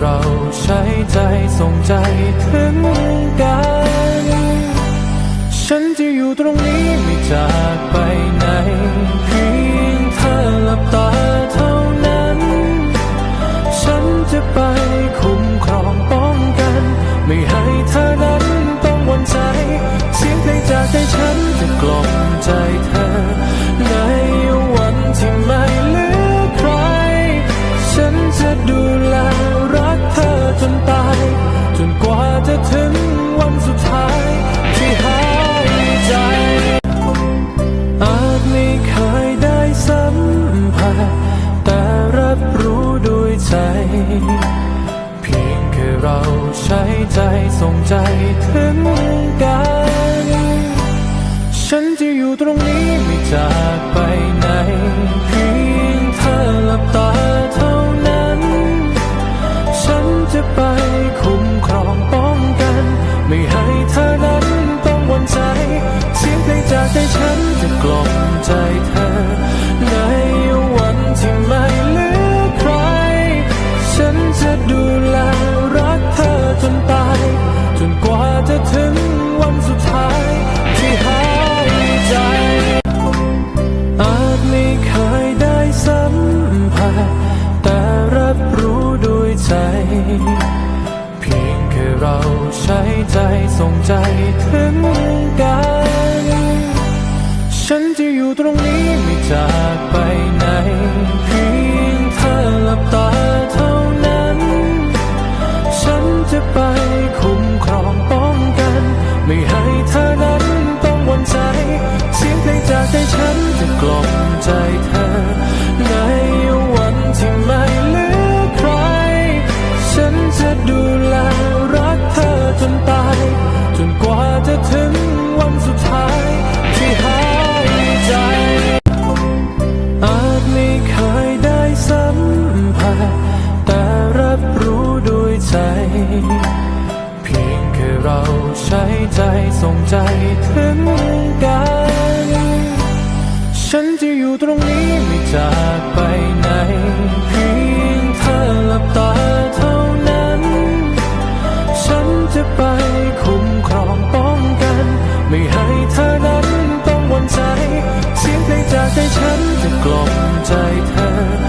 เราใช้ใจส่งใจถึงกัน ฉันจะอยู่ตรงนี้ไม่จาก ใช้ใจส่งใจถึงกัน ฉันจะอยู่ตรงนี้ไม่จากไปไหนเพียงเธอหลับตาเท่านั้น ฉันจะไปคุ้มครองป้องกัน ไม่ให้เธอนั้นต้องหวันใจ เสียงเพลงจากใจฉันจะกล่อม เราใช้ใจส่งใจถึงกัน ฉันจะอยู่ตรงนี้ไม่จากไปไหนเพียงเธอหลับตาเท่านั้น ฉันจะไปคุ้มครองป้องกัน ไม่ให้เธอนั้นต้องวันใจ เสียงเพลงจากใจฉันจะกล่อมใจเธอ ในวันที่ไม่เหลือใคร ฉันจะดู ใช้ใจส่งใจถึงกัน ฉันจะอยู่ตรงนี้ไม่จากไปไหนเพียงเธอหลับตาเท่านั้น ฉันจะไปคุ้มครองป้องกัน ไม่ให้เธอนั้นต้องวนใจ เสียงเพลงจากใจฉันจะกล่อมใจเธอ